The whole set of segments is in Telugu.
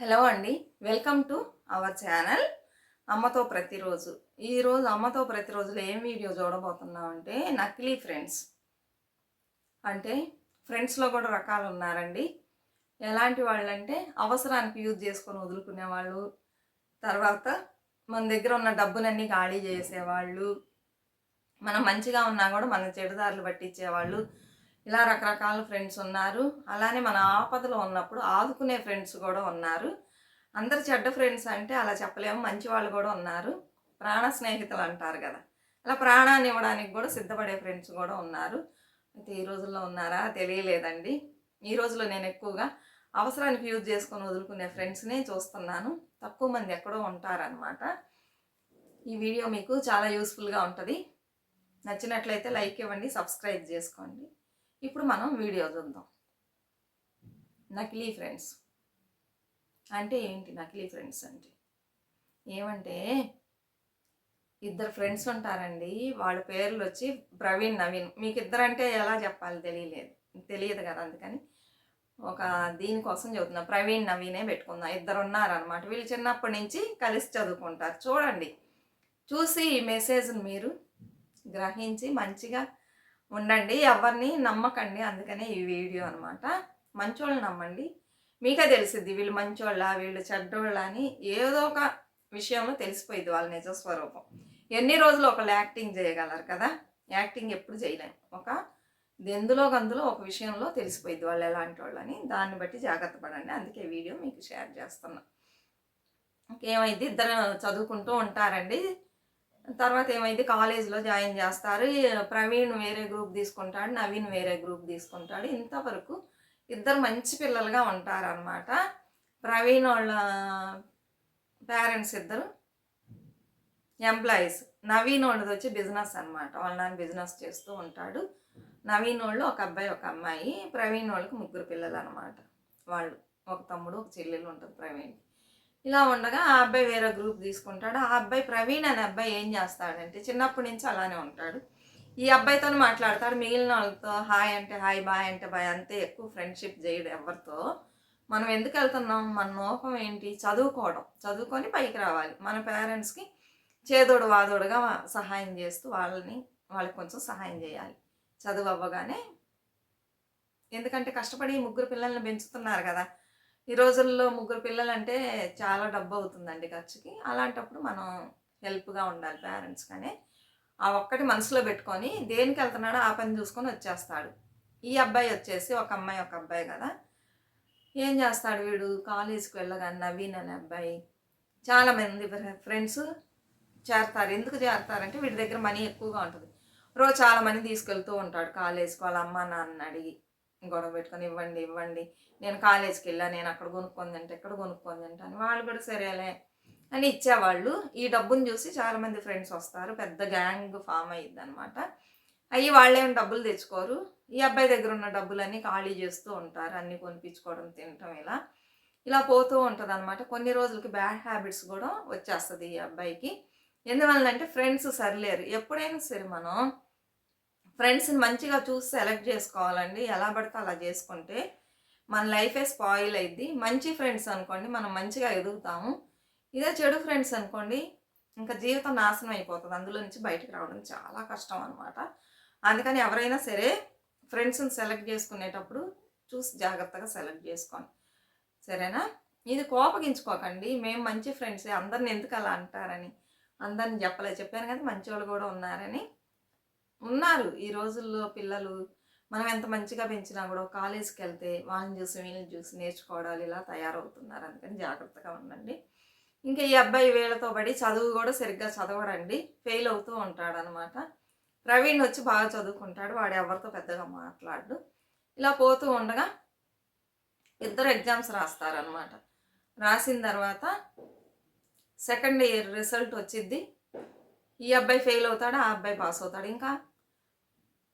హలో అండి. వెల్కమ్ టు అవర్ ఛానల్ అమ్మతో ప్రతిరోజు. ఈరోజు అమ్మతో ప్రతిరోజులో ఏం వీడియో చూడబోతున్నామంటే నకిలీ ఫ్రెండ్స్. అంటే ఫ్రెండ్స్లో కూడా రకాలు ఉన్నారండి. ఎలాంటి వాళ్ళు అంటే అవసరానికి యూజ్ చేసుకొని వదులుకునే వాళ్ళు తర్వాత మన దగ్గర ఉన్న డబ్బునన్నీ ఖాళీ చేసేవాళ్ళు. మనం మంచిగా ఉన్నా కూడా మన చెడుదారులు పట్టించేవాళ్ళు. ఇలా రకరకాల ఫ్రెండ్స్ ఉన్నారు. అలానే మన ఆపదలో ఉన్నప్పుడు ఆదుకునే ఫ్రెండ్స్ కూడా ఉన్నారు. అందరు చెడ్డ ఫ్రెండ్స్ అంటే అలా చెప్పలేము మంచి వాళ్ళు కూడా ఉన్నారు. ప్రాణ స్నేహితులు అంటారు కదా. అలా ప్రాణాన్ని ఇవ్వడానికి కూడా సిద్ధపడే ఫ్రెండ్స్ కూడా ఉన్నారు. అయితే ఈ రోజుల్లో ఉన్నారా? తెలియలేదండి. ఈ రోజులో నేను ఎక్కువగా అవసరానికి యూజ్ చేసుకొని వదులుకునే ఫ్రెండ్స్నే చూస్తున్నాను. తక్కువ మంది ఎక్కడో ఉంటారనమాట ఈ వీడియో మీకు చాలా యూస్ఫుల్గా ఉంటుంది. నచ్చినట్లయితే లైక్ ఇవ్వండి సబ్స్క్రైబ్ చేసుకోండి. ఇప్పుడు మనం వీడియో చూద్దాం. నకిలీ ఫ్రెండ్స్. అంటే ఏంటి నకిలీ ఫ్రెండ్స్ అంటే? ఏమంటే ఇద్దరు ఫ్రెండ్స్ ఉంటారండి. వాళ్ళ పేర్లు వచ్చి ప్రవీణ్ నవీన్. మీకు ఇద్దరంటే ఎలా చెప్పాలి తెలియలేదు. తెలియదు కదా అందుకని. ఒక దీనికోసం చెబుతున్నా. ప్రవీణ్ నవీనే పెట్టుకుందాం. ఇద్దరు ఉన్నారనమాట వీళ్ళు చిన్నప్పటి నుంచి కలిసి చదువుకుంటారు. చూడండి. చూసి ఈ మెసేజ్ని మీరు గ్రహించి మంచిగా ఉండండి. ఎవరిని నమ్మకండి. అందుకనే ఈ వీడియో అనమాట మంచోళ్ళని నమ్మండి. మీకే తెలిసిద్ది వీళ్ళు మంచోళ్ళ వీళ్ళు చెడ్డోళ్ళ అని ఏదో ఒక విషయంలో తెలిసిపోయింది వాళ్ళ నిజ స్వరూపం ఎన్ని రోజులు ఒకళ్ళు యాక్టింగ్ చేయగలరు కదా? యాక్టింగ్ ఎప్పుడు చేయలేము ఒక ఎందులో గందులో ఒక విషయంలో తెలిసిపోయింది వాళ్ళు ఎలాంటి వాళ్ళని దాన్ని బట్టి జాగ్రత్త పడండి. అందుకే వీడియో మీకు షేర్ చేస్తున్నా. ఇంకేమైంది ఇద్దరు చదువుకుంటూ ఉంటారండి. తర్వాత ఏమైంది? కాలేజీలో జాయిన్ చేస్తారు. ప్రవీణ్ వేరే గ్రూప్ తీసుకుంటాడు నవీన్ వేరే గ్రూప్ తీసుకుంటాడు. ఇంతవరకు ఇద్దరు మంచి పిల్లలుగా ఉంటారనమాట ప్రవీణ్ వాళ్ళ పేరెంట్స్ ఇద్దరు ఎంప్లాయీస్. నవీన్ వాళ్ళది వచ్చి బిజినెస్ అనమాట వాళ్ళ నాన్న బిజినెస్ చేస్తూ ఉంటాడు. నవీన్ వాళ్ళు ఒక అబ్బాయి ఒక అమ్మాయి. ప్రవీణ్ వాళ్ళకి ముగ్గురు పిల్లలు అనమాట వాళ్ళు ఒక తమ్ముడు ఒక చెల్లెలు ఉంటుంది ప్రవీణ్ ఇలా ఉండగా ఆ అబ్బాయి వేరే గ్రూప్ తీసుకుంటాడు. ఆ అబ్బాయి ప్రవీణ్ అనే అబ్బాయి ఏం చేస్తాడంటే చిన్నప్పటి నుంచి అలానే ఉంటాడు. ఈ అబ్బాయితో మాట్లాడతాడు. మిగిలిన వాళ్ళతో హాయ్ అంటే హాయ్ బాయ్ అంటే బాయ్ అంతే ఎక్కువ ఫ్రెండ్షిప్ చేయడు ఎవరితో. మనం ఎందుకు వెళ్తున్నాం? మన నోపం ఏంటి? చదువుకోవడం. చదువుకొని పైకి రావాలి. మన పేరెంట్స్కి చేదోడు వాదోడుగా సహాయం చేస్తూ వాళ్ళని వాళ్ళకి కొంచెం సహాయం చేయాలి. చదువు అవ్వగానే ఎందుకంటే కష్టపడి ముగ్గురు పిల్లల్ని పెంచుతున్నారు కదా. ఈ రోజుల్లో ముగ్గురు పిల్లలంటే చాలా డబ్బు అవుతుందండి ఖర్చుకి. అలాంటప్పుడు మనం హెల్ప్గా ఉండాలి పేరెంట్స్ కానీ ఆ ఒక్కటి మనసులో పెట్టుకొని దేనికి వెళ్తున్నాడో ఆ పని చూసుకొని వచ్చేస్తాడు. ఈ అబ్బాయి వచ్చేసి ఒక అమ్మాయి ఒక అబ్బాయి కదా. ఏం చేస్తాడు వీడు? కాలేజీకి వెళ్ళగానే నవీన్ అనే అబ్బాయి. చాలామంది ఫ్రెండ్స్ చేరతారు. ఎందుకు చేరతారంటే వీడి దగ్గర మనీ ఎక్కువగా ఉంటుంది. రోజు చాలా మంది తీసుకెళ్తూ ఉంటాడు కాలేజీకి. వాళ్ళ అమ్మ నాన్న అడిగి గొడవ పెట్టుకొని ఇవ్వండి ఇవ్వండి నేను కాలేజ్కి వెళ్ళా నేను అక్కడ కొనుక్కుంది అంటే ఎక్కడ కొనుక్కుంది అంటే అని వాళ్ళు కూడా సరేలే అని ఇచ్చేవాళ్ళు. ఈ డబ్బును చూసి చాలామంది ఫ్రెండ్స్ వస్తారు. పెద్ద గ్యాంగ్ ఫామ్ అయ్యిద్ది అనమాట అయ్యి వాళ్ళేం డబ్బులు తెచ్చుకోరు. ఈ అబ్బాయి దగ్గర ఉన్న డబ్బులన్నీ ఖాళీ చేస్తూ ఉంటారు. అన్నీ కొనిపించుకోవడం తినటం ఇలా. ఇలా పోతూ ఉంటుంది అనమాట కొన్ని రోజులకి బ్యాడ్ హ్యాబిట్స్ కూడా వచ్చేస్తుంది ఈ అబ్బాయికి. ఎందువల్లంటే ఫ్రెండ్స్ సరిలేరు. ఎప్పుడైనా సరే మనం ఫ్రెండ్స్ని మంచిగా చూసి సెలెక్ట్ చేసుకోవాలండి. ఎలా పడితే అలా చేసుకుంటే మన లైఫే స్పాయిల్ అయింది మంచి ఫ్రెండ్స్ అనుకోండి మనం మంచిగా ఎదుగుతాము. ఇదే చెడు ఫ్రెండ్స్ అనుకోండి ఇంకా జీవితం నాశనం అయిపోతుంది. అందులో నుంచి బయటకు రావడం చాలా కష్టం అనమాట అందుకని ఎవరైనా సరే ఫ్రెండ్స్ని సెలెక్ట్ చేసుకునేటప్పుడు చూసి జాగ్రత్తగా సెలెక్ట్ చేసుకోండి. సరేనా? ఇది కోపగించుకోకండి. మేము మంచి ఫ్రెండ్సే అందరిని ఎందుకు అలా అంటారని? అందరిని చెప్పలే. చెప్పాను కానీ మంచి వాళ్ళు కూడా ఉన్నారని. ఉన్నారు ఈ రోజుల్లో పిల్లలు. మనం ఎంత మంచిగా పెంచినా కూడా కాలేజ్కి వెళ్తే వాళ్ళని చూసి వీళ్ళని చూసి నేర్చుకోవడాలు ఇలా తయారవుతున్నారు. అందుకని జాగ్రత్తగా ఉండండి. ఇంకా ఈ అబ్బాయి వీళ్ళతో పడి చదువు కూడా సరిగ్గా చదవడండి ఫెయిల్ అవుతూ ఉంటాడు అనమాట ప్రవీణ్ వచ్చి బాగా చదువుకుంటాడు. వాడు ఎవరితో పెద్దగా మాట్లాడు ఇలా పోతూ ఉండగా ఇద్దరు ఎగ్జామ్స్ రాస్తారనమాట. రాసిన తర్వాత సెకండ్ ఇయర్ రిజల్ట్ వచ్చిద్ది. ఈ అబ్బాయి ఫెయిల్ అవుతాడు ఆ అబ్బాయి పాస్ అవుతాడు. ఇంకా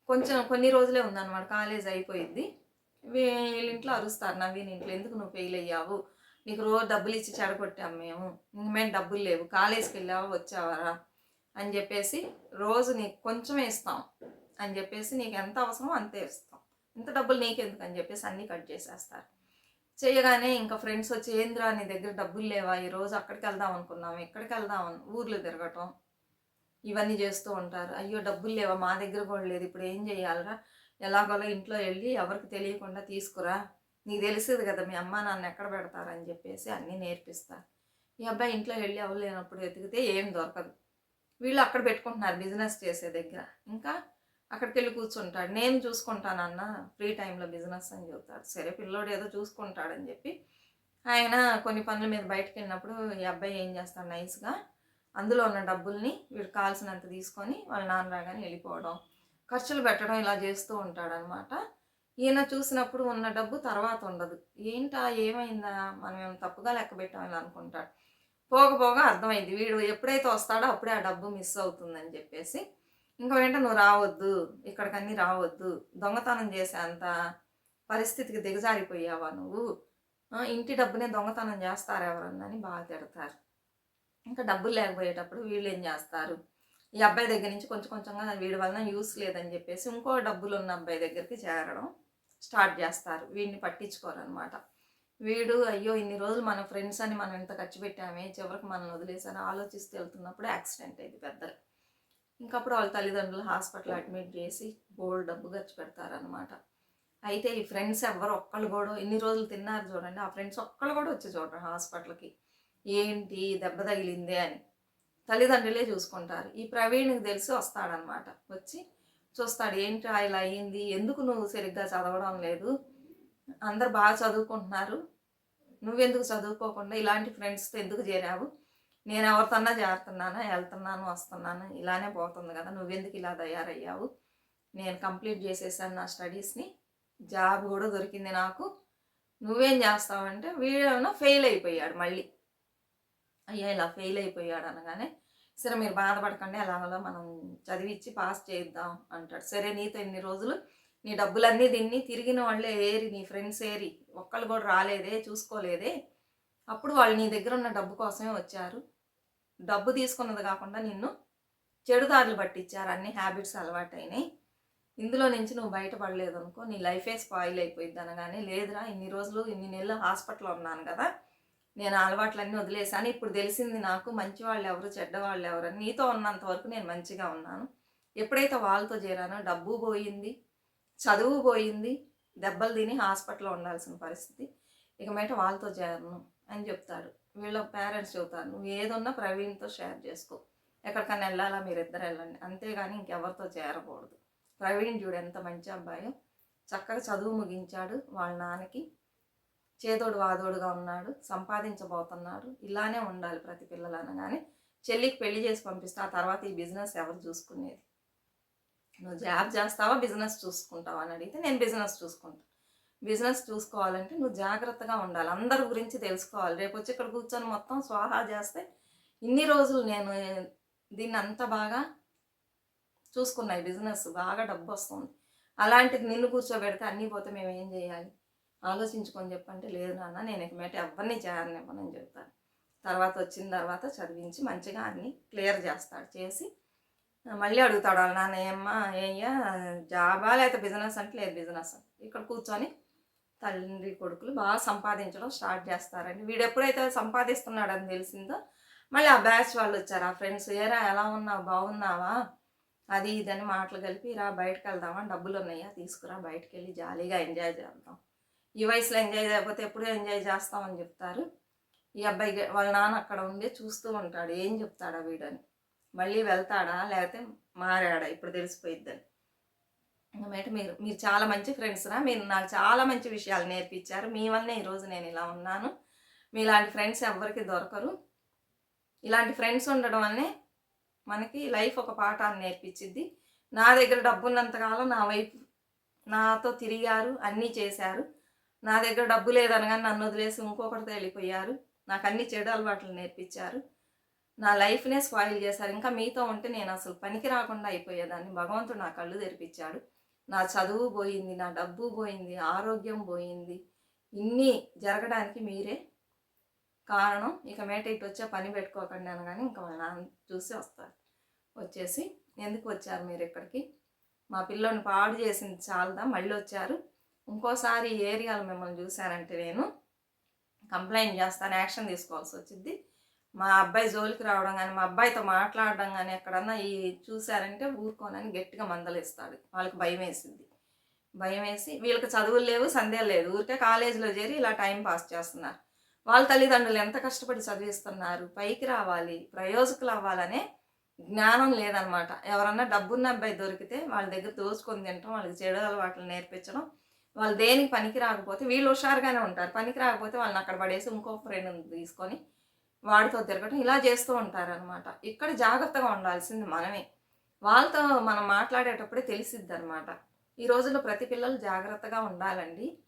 కొంచెం కొన్ని రోజులే ఉందన్నమాట కాలేజ్ అయిపోయింది. వీళ్ళ ఇంట్లో అరుస్తారు నవీన్ ఇంట్లో ఎందుకు నువ్వు ఫెయిల్ అయ్యావు? నీకు రోజు డబ్బులు ఇచ్చి చెడగొట్టాం మేము. ఇంక మేము డబ్బులు లేవు. కాలేజీకి వెళ్ళావా వచ్చావారా? అని చెప్పేసి రోజు నీకు కొంచెం ఇస్తాం. అని చెప్పేసి నీకు ఎంత అవసరమో అంతే ఇస్తాం. ఇంత డబ్బులు నీకెందుకు? అని చెప్పేసి అన్నీ కట్ చేసేస్తారు. చేయగానే ఇంకా ఫ్రెండ్స్ వచ్చి ఏంద్రా నీ దగ్గర డబ్బులు లేవా? ఈరోజు అక్కడికి వెళ్దాం అనుకున్నాం ఎక్కడికి వెళ్దాం అను- ఊర్లు తిరగటం. ఇవన్నీ చేస్తూ ఉంటారు. అయ్యో డబ్బులు లేవా? మా దగ్గర కూడా లేదు. ఇప్పుడు ఏం చేయాలరా? ఎలాగోలా ఇంట్లో వెళ్ళి ఎవరికి తెలియకుండా తీసుకురా. నీకు తెలిసేది కదా మీ అమ్మ నాన్న ఎక్కడ పెడతారని చెప్పేసి అన్నీ నేర్పిస్తారు ఈ అబ్బాయి ఇంట్లో వెళ్ళి ఎవరు లేనప్పుడు వెతికితే ఏం దొరకదు. వీళ్ళు అక్కడ పెట్టుకుంటున్నారు బిజినెస్ చేసే దగ్గర. ఇంకా అక్కడికి వెళ్ళి కూర్చుంటాడు. నేను చూసుకుంటానన్న ఫ్రీ టైంలో బిజినెస్ అని చెబుతాడు. సరే పిల్లోడు ఏదో చూసుకుంటాడని చెప్పి ఆయన కొన్ని పనుల మీద బయటకు వెళ్ళినప్పుడు ఈ అబ్బాయి ఏం చేస్తాడు? నైస్గా అందులో ఉన్న డబ్బుల్ని వీడు కావాల్సినంత తీసుకొని వాళ్ళ నాన్న రాగానే వెళ్ళిపోవడం. ఖర్చులు పెట్టడం ఇలా చేస్తూ ఉంటాడనమాట. ఈయన చూసినప్పుడు ఉన్న డబ్బు తర్వాత ఉండదు. ఏంటా ఏమైందా? మనం ఏం తప్పుగా లెక్క పెట్టాం ఇలా అనుకుంటాడు. పోగ పోగా అర్థమైంది. వీడు ఎప్పుడైతే వస్తాడో అప్పుడే ఆ డబ్బు మిస్ అవుతుందని చెప్పేసి. ఇంకా వెంట నువ్వు రావద్దు ఇక్కడికన్నీ రావద్దు. దొంగతనం చేసే అంత పరిస్థితికి దిగజారిపోయావా నువ్వు? ఇంటి డబ్బునే దొంగతనం చేస్తారు ఎవరన్నా అని బాగా తిడతారు ఇంకా డబ్బులు లేకపోయేటప్పుడు వీళ్ళు ఏం చేస్తారు? ఈ అబ్బాయి దగ్గర నుంచి కొంచెం కొంచెంగా వీడి వలన యూస్ లేదని చెప్పేసి ఇంకో డబ్బులు ఉన్న అబ్బాయి దగ్గరికి చేరడం స్టార్ట్ చేస్తారు. వీడిని పట్టించుకోరు అనమాట వీడు అయ్యో ఇన్ని రోజులు మన ఫ్రెండ్స్ అని మనం ఇంత ఖర్చు పెట్టామే చివరికి మనం వదిలేసాను ఆలోచిస్తూ వెళ్తున్నప్పుడు యాక్సిడెంట్ అయింది పెద్ద ఇంకప్పుడు వాళ్ళ తల్లిదండ్రులు హాస్పిటల్ అడ్మిట్ చేసి బోల్డ్ డబ్బు ఖర్చు పెడతారనమాట. అయితే ఈ ఫ్రెండ్స్ ఎవరు ఒక్కళ్ళు కూడా ఇన్ని రోజులు తిన్నారు చూడండి ఆ ఫ్రెండ్స్ ఒక్కళ్ళు కూడా వచ్చి చూడరు హాస్పిటల్కి. ఏంటి దెబ్బ తగిలిందే అని. తల్లిదండ్రులే చూసుకుంటారు. ఈ ప్రవీణ్కి తెలిసి వస్తాడనమాట వచ్చి చూస్తాడు ఏంటి ఇలా అయింది ఎందుకు నువ్వు సరిగ్గా చదవడం లేదు? అందరు బాగా చదువుకుంటున్నారు. నువ్వెందుకు చదువుకోకుండా ఇలాంటి ఫ్రెండ్స్తో ఎందుకు చేరావు? నేను ఎవరితోన్నా చేరుతున్నాను? వెళ్తున్నాను వస్తున్నాను ఇలానే పోతుంది కదా. నువ్వెందుకు ఇలా తయారయ్యావు? నేను కంప్లీట్ చేసేసాను నా స్టడీస్ని. జాబ్ కూడా దొరికింది నాకు. నువ్వేం చేస్తావంటే వీడేమో ఫెయిల్ అయిపోయాడు మళ్ళీ. అయ్యా ఇలా ఫెయిల్ అయిపోయాడు అనగానే సరే మీరు బాధపడకండి ఎలాగోలా మనం చదివిచ్చి పాస్ చేద్దాం అంటాడు. సరే నీతో ఇన్ని రోజులు నీ డబ్బులన్నీ దీన్ని తిరిగిన వాళ్ళే ఏరి నీ ఫ్రెండ్స్ ఏరి ఒక్కళ్ళు కూడా రాలేదే చూసుకోలేదే అప్పుడు వాళ్ళు నీ దగ్గర ఉన్న డబ్బు కోసమే వచ్చారు. డబ్బు తీసుకున్నది కాకుండా నిన్ను చెడుదారులు పట్టించారు అన్ని హ్యాబిట్స్ అలవాటైనాయి. ఇందులో నుంచి నువ్వు బయటపడలేదు అనుకో నీ లైఫే స్పాయిల్ అయిపోయింది అనగానే లేదురా ఇన్ని రోజులు ఇన్ని నెలలు హాస్పిటల్లో ఉన్నాను కదా నేను అలవాట్లన్నీ వదిలేసాను ఇప్పుడు తెలిసింది నాకు మంచి వాళ్ళు ఎవరు చెడ్డ వాళ్ళు ఎవరు అని. నీతో ఉన్నంత వరకు నేను మంచిగా ఉన్నాను. ఎప్పుడైతే వాళ్ళతో చేరానో డబ్బు పోయింది చదువు పోయింది దెబ్బలు తిని హాస్పిటల్లో ఉండాల్సిన పరిస్థితి. ఇక మీట వాళ్ళతో చేరను అని చెప్తాడు. వీళ్ళ పేరెంట్స్ చెబుతారు నువ్వు ఏదున్నా ప్రవీణ్తో షేర్ చేసుకో. ఎక్కడికన్నా వెళ్ళాలా? మీరిద్దరు వెళ్ళండి. అంతేగాని ఇంకెవరితో చేరకూడదు. ప్రవీణ్ చూడు ఎంత మంచి అబ్బాయో. చక్కగా చదువు ముగించాడు వాళ్ళ నాన్నకి. చేదోడు వాదోడుగా ఉన్నాడు సంపాదించబోతున్నాడు ఇలానే ఉండాలి ప్రతి పిల్లలు అనగానే చెల్లికి పెళ్ళి చేసి పంపిస్తే ఆ తర్వాత ఈ బిజినెస్ ఎవరు చూసుకునేది? నువ్వు జాబ్ చేస్తావా బిజినెస్ చూసుకుంటావా అని అడిగితే నేను బిజినెస్ చూసుకుంటాను బిజినెస్ చూసుకోవాలంటే నువ్వు జాగ్రత్తగా ఉండాలి. అందరి గురించి తెలుసుకోవాలి. రేపు వచ్చి ఇక్కడ కూర్చొని మొత్తం స్వాహా చేస్తే ఇన్ని రోజులు నేను దీన్ని అంత బాగా చూసుకున్నాయి బిజినెస్ బాగా డబ్బు వస్తుంది. అలాంటిది నిన్ను కూర్చోబెడితే అన్నీ పోతే మేము ఏం చేయాలి? ఆలోచించుకొని చెప్పంటే లేదు నాన్న నేను ఇక మేట ఎవరిని చేరనివ్వనని చెప్తాను. తర్వాత వచ్చిన తర్వాత చదివించి మంచిగా అన్నీ క్లియర్ చేస్తాడు. చేసి మళ్ళీ అడుగుతాడు వాళ్ళ నాన్న ఏమ్మా ఏయ్యా జాబా లేకపోతే బిజినెస్ అంటే లేదు బిజినెస్ ఇక్కడ కూర్చొని తల్లి కొడుకులు బాగా సంపాదించడం స్టార్ట్ చేస్తారండి. వీడు ఎప్పుడైతే సంపాదిస్తున్నాడని తెలిసిందో మళ్ళీ ఆ బ్యాచ్ వాళ్ళు వచ్చారు. ఆ ఫ్రెండ్స్ ఏరా ఎలా ఉన్నావు? బాగున్నావా? అది ఇదని మాటలు కలిపి రా బయటకు వెళ్దామా? డబ్బులు ఉన్నాయా? తీసుకురా బయటకు వెళ్ళి జాలీగా ఎంజాయ్ చేద్దాం. ఈ వయసులో ఎంజాయ్ చేయకపోతే ఎప్పుడూ ఎంజాయ్ చేస్తామని చెప్తారు. ఈ అబ్బాయి వాళ్ళ నాన్న అక్కడ ఉండి చూస్తూ ఉంటాడు. ఏం చెప్తాడా వీడని? మళ్ళీ వెళ్తాడా? లేకపోతే మారాడా? ఇప్పుడు తెలిసిపోయిద్దని. మేట మీరు మీరు చాలా మంచి ఫ్రెండ్స్ రా. మీరు నాకు చాలా మంచి విషయాలు నేర్పించారు. మీ వల్లనే ఈరోజు నేను ఇలా ఉన్నాను. మీలాంటి ఫ్రెండ్స్ ఎవ్వరికి దొరకరు. ఇలాంటి ఫ్రెండ్స్ ఉండడం వల్లనే మనకి లైఫ్ ఒక పాఠాన్ని నేర్పించింది నా దగ్గర డబ్బున్నంతకాలం నా వైపు నాతో తిరిగారు అన్నీ చేశారు. నా దగ్గర డబ్బు లేదనగానే నన్ను వదిలేసి ఇంకొకరితో వెళ్ళిపోయారు. నాకు అన్ని చెడు అలవాట్లు నేర్పించారు. నా లైఫ్నే స్పాయిల్ చేశారు. ఇంకా మీతో ఉంటే నేను అసలు పనికి రాకుండా అయిపోయేదాన్ని. భగవంతుడు నా కళ్ళు తెరిపించాడు. నా చదువు పోయింది నా డబ్బు పోయింది ఆరోగ్యం పోయింది. ఇన్ని జరగడానికి మీరే కారణం. ఇక మేట ఇటు వచ్చే పని పెట్టుకోకండి అనగానే ఇంకా నా నాన్న చూసి వస్తారు. వచ్చేసి ఎందుకు వచ్చారు మీరు ఇక్కడికి? మా పిల్లోని పాడు చేసింది చాలదా? మళ్ళీ వచ్చారు. ఇంకోసారి ఈ ఏరియాలో మిమ్మల్ని చూశానంటే నేను కంప్లైంట్ చేస్తాను యాక్షన్ తీసుకోవాల్సి వచ్చింది మా అబ్బాయి జోలికి రావడం కానీ మా అబ్బాయితో మాట్లాడడం కానీ ఎక్కడన్నా ఈ చూశారంటే ఊరుకోనని గట్టిగా మందలిస్తాడు. వాళ్ళకి భయం వేసింది. భయం వేసి వీళ్ళకి చదువులు లేవు సందేహం లేదు. ఊరికే కాలేజీలో చేరి ఇలా టైం పాస్ చేస్తున్నారు. వాళ్ళ తల్లిదండ్రులు ఎంత కష్టపడి చదివిస్తున్నారు? పైకి రావాలి ప్రయోజకులు అవ్వాలనే జ్ఞానం లేదనమాట. ఎవరన్నా డబ్బున్న అబ్బాయి దొరికితే వాళ్ళ దగ్గర దోచుకొని తినటం వాళ్ళకి చెడు అలవాట్లు నేర్పించడం వాళ్ళు దేనికి పనికి రాకపోతే వీళ్ళు హుషారుగానే ఉంటారు. పనికి రాకపోతే వాళ్ళని అక్కడ పడేసి ఇంకో ఫ్రెండ్ తీసుకొని వాడితో తిరగటం ఇలా చేస్తూ ఉంటారనమాట ఇక్కడ జాగ్రత్తగా ఉండాల్సింది మనమే. వాళ్ళతో మనం మాట్లాడేటప్పుడే తెలిసిద్ది అనమాట ఈ రోజుల్లో ప్రతి పిల్లలు జాగ్రత్తగా ఉండాలండి.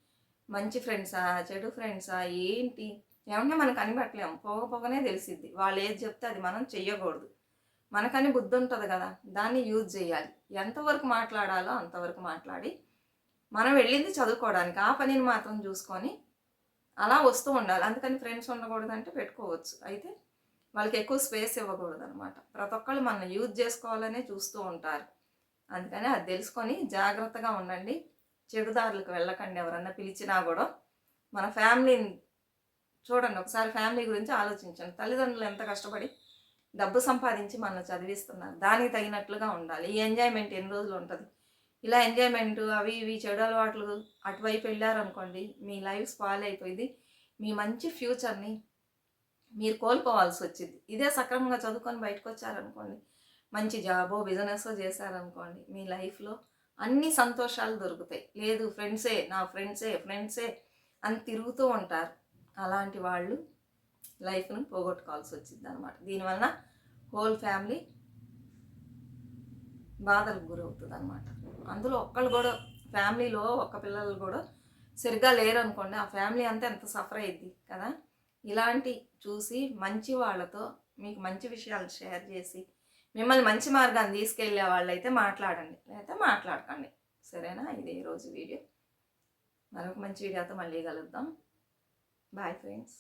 మంచి ఫ్రెండ్సా చెడు ఫ్రెండ్సా ఏంటి? ఏమన్నా మనం కనిపెట్టలేము పోగ పోగనే తెలిసిద్ది. వాళ్ళు ఏది చెప్తే అది మనం చెయ్యకూడదు. మనకని బుద్ధి ఉంటుంది కదా. దాన్ని యూజ్ చేయాలి. ఎంతవరకు మాట్లాడాలో అంతవరకు మాట్లాడి మనం వెళ్ళింది చదువుకోవడానికి. ఆ పనిని మాత్రం చూసుకొని అలా వస్తూ ఉండాలి. అందుకని ఫ్రెండ్స్ ఉండకూడదు అంటే పెట్టుకోవచ్చు. అయితే వాళ్ళకి ఎక్కువ స్పేస్ ఇవ్వకూడదు అనమాట ప్రతి ఒక్కళ్ళు మనం యూజ్ చేసుకోవాలనే చూస్తూ ఉంటారు. అందుకని అది తెలుసుకొని జాగ్రత్తగా ఉండండి. చెడుదారులకు వెళ్ళకండి ఎవరన్నా పిలిచినా కూడా. మన ఫ్యామిలీని చూడండి ఒకసారి ఫ్యామిలీ గురించి ఆలోచించండి. తల్లిదండ్రులు ఎంత కష్టపడి డబ్బు సంపాదించి మనల్ని చదివిస్తున్నారు. దానికి తగినట్లుగా ఉండాలి. ఈ ఎంజాయ్మెంట్ ఎన్ని రోజులు ఉంటుంది? ఇలా ఎంజాయ్మెంట్ అవి ఇవి చెడు అలవాట్లు అటువైపు వెళ్ళారనుకోండి మీ లైఫ్ స్పాయిల్ అయిపోయింది. మీ మంచి ఫ్యూచర్ని మీరు కోల్పోవాల్సి వచ్చింది. ఇదే సక్రమంగా చదువుకొని బయటకు వచ్చారనుకోండి మంచి జాబో బిజినెస్ చేశారనుకోండి మీ లైఫ్లో అన్ని సంతోషాలు దొరుకుతాయి. లేదు ఫ్రెండ్సే నా ఫ్రెండ్సే ఫ్రెండ్సే అని తిరుగుతూ ఉంటారు. అలాంటి వాళ్ళు లైఫ్ను పోగొట్టుకోవాల్సి వచ్చింది అనమాట దీనివలన హోల్ ఫ్యామిలీ బాధలకు గురవుతుంది అనమాట అందులో ఒక్కళ్ళు కూడా ఫ్యామిలీలో ఒక్క పిల్లలు కూడా సరిగ్గా లేరు అనుకోండి ఆ ఫ్యామిలీ అంతా ఎంత సఫర్ అయ్యిద్ది కదా? ఇలాంటి చూసి మంచి వాళ్ళతో మీకు మంచి విషయాలు షేర్ చేసి మిమ్మల్ని మంచి మార్గాన్ని తీసుకెళ్ళే వాళ్ళైతే మాట్లాడండి లేకపోతే మాట్లాడకండి. సరేనా? ఇది ఈరోజు వీడియో. మరొక మంచి వీడియోతో మళ్ళీ కలుద్దాం. Bye friends